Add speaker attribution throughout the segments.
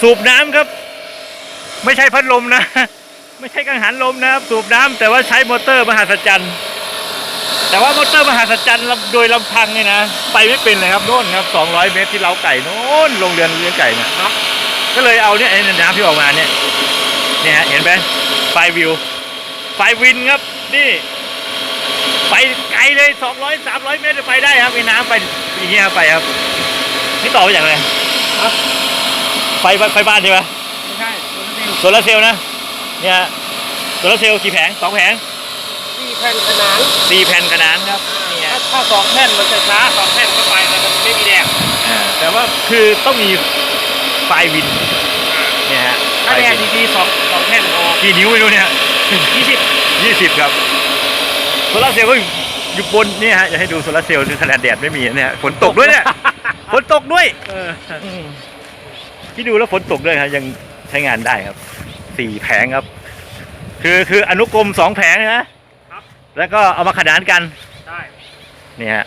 Speaker 1: สูบน้ำครับ ไม่ใช่พัดลมนะ ไม่ใช่กังหันลมนะครับ สูบน้ำแต่ว่าใช้มอเตอร์มหัศจรรย์แต่ว่ามอเตอร์มหัศจรรย์ลำโดยลำพังเนี่ยนะไปไม่เป็นเลยครับโน่นครับ 200 เมตรที่เล้าไก่โน่นโรงเรือนเลี้ยงไก่เนี่ยก็เลยเอาเนี่ยไอ้น้ำที่ออกมาเนี่ยเนี่ยฮะเห็นไหมไฟวิว ไฟวินครับนี่ไปไกลเลย 200 300 เมตรไปได้ครับมีน้ำไปอย่างเงี้ยครับไปครับนี่ต่อไปอย่างไร ไฟไฟบ้านใช่ไหม
Speaker 2: ไม่ใช่
Speaker 1: โซลาร์เซลล์นะเนี่ยฮะโซลาร์เซลล์กี่แผงสองแผง
Speaker 2: ที่แผ่นขนาน
Speaker 1: สี่แผ่นขนานครับนี่ฮะ
Speaker 2: ถ้าถ้าสองแผ่นมันจะช้าสองแผ่นก็ไปแต่มันไม่มีแดง
Speaker 1: อ่าแต่ว่าคือต้องมีไฟวินเนี่ยฮะ
Speaker 2: ถ้าแดง
Speaker 1: ไฟวิน
Speaker 2: ดีๆสองสองแผ่นพอ
Speaker 1: กี่นิ้วไม่รู้เนี่ย
Speaker 2: ยี่สิบ
Speaker 1: ยี่สิบครับโซลาร์เซลล์ก็อยู่บนนี่ฮะจะให้ดูโซลาร์เซลล์คือขนาดแดดไม่มีเนี่ยฝนตกด้วยเนี่ยฝนตกด้วย
Speaker 2: เออ
Speaker 1: ที่ดูแล้วฝนตกด้วยครับยังใช้งานได้ครับสี่แผงครับ คือคืออนุกรมสองแผงนะครับ แล้วก็เอามาขนานกัน
Speaker 2: ได้
Speaker 1: เนี่ยฮะ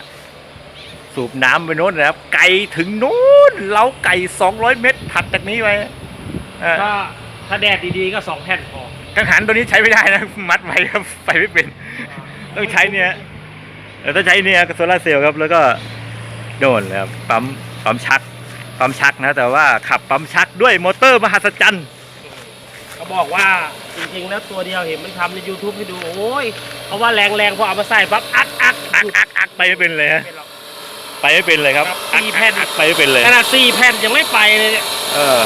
Speaker 1: สูบน้ำไปโน้นนะครับ ไกลถึงนู้นเล้าไก่200เมตรถัดจากนี้ไปเออ
Speaker 2: ถ้าถ้าแดดดีๆก็สองแผ่นพอ
Speaker 1: กังหันตัวนี้ใช้ไม่ได้นะมัดไว้ครับไปไม่เป็นต้องใช้เนี่ยเออต้องใช้เนี่ยโซลาร์เซลล์ครับ แล้วก็โดนแล้วปั๊มปั๊มชัก ปั๊มชักนะ แต่ว่าขับปั๊มชักด้วยมอเตอร์มหัศจรรย์
Speaker 2: เขาบอกว่าจริงๆแล้วตัวเดียวเห็นมันทำใน YouTube ให้ดูโอ้ยเพราะว่าแรงๆพอเอามาใส่ปั๊บอักอัก
Speaker 1: อักอักอักไปไม่เป็นเลยฮะ
Speaker 2: ไม่หรอก
Speaker 1: ไปไม่เป็นเลยครับ
Speaker 2: ครับ
Speaker 1: อัก
Speaker 2: สี่แผ่น
Speaker 1: อักไปไม่เป็นเลย
Speaker 2: ขนาดสี่แผ่นยังไม่ไปเลยเนี่ย
Speaker 1: เออ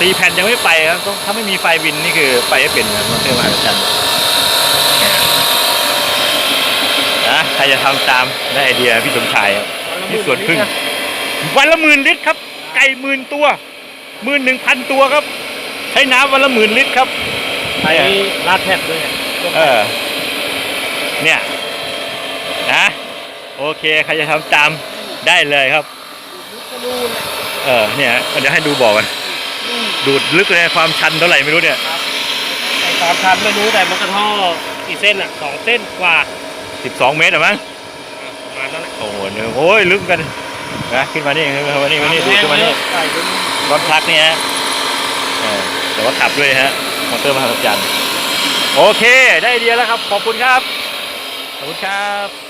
Speaker 1: ตีแผ่นยังไม่ไปครับต้องถ้าไม่มีไฟวินนี่คือไปไม่เป็นครับมอเตอร์มหัศจรรย์นะใครจะทำตามได้ไอเดียพี่สมชายครับ นี่สวนพึ่ง วันละหมื่นลิตรครับ ไก่หมื่นตัวหมื่นหนึ่งพันตัวครับ ใช้น้ำวันละหมื่นลิตรครับ
Speaker 2: ใช้ลาดแผ่นด้วย
Speaker 1: เออเนี่ยนะโอเคใครจะทำตามได้เลยครับ เออเนี่ยเดี๋ยวให้ดูบอกกันดูดลึกเลยความชันเท่าไหร่ไม่รู้เนี่ย
Speaker 2: ไอ้ตามทันไม่รู้แต่มันกระท่อกี่เส้นอะสองเส้นกว่า
Speaker 1: 12เมตรเหรอมั้ง
Speaker 2: ประมาณนั้นแหละ
Speaker 1: โอ้โหเนี่ยโอ้ยลึกกัน นะขึ้นมานี่ขึ้นมานี่มานี่ดูดขึ้นมานี่
Speaker 2: ใส่เป็น
Speaker 1: รถพักเนี่ยฮะเออแต่ว่าขับด้วยฮะมอเตอร์มหัศจรรย์โอเค ได้ไอเดียแล้วครับ ขอบคุณครับ ขอบคุณครับ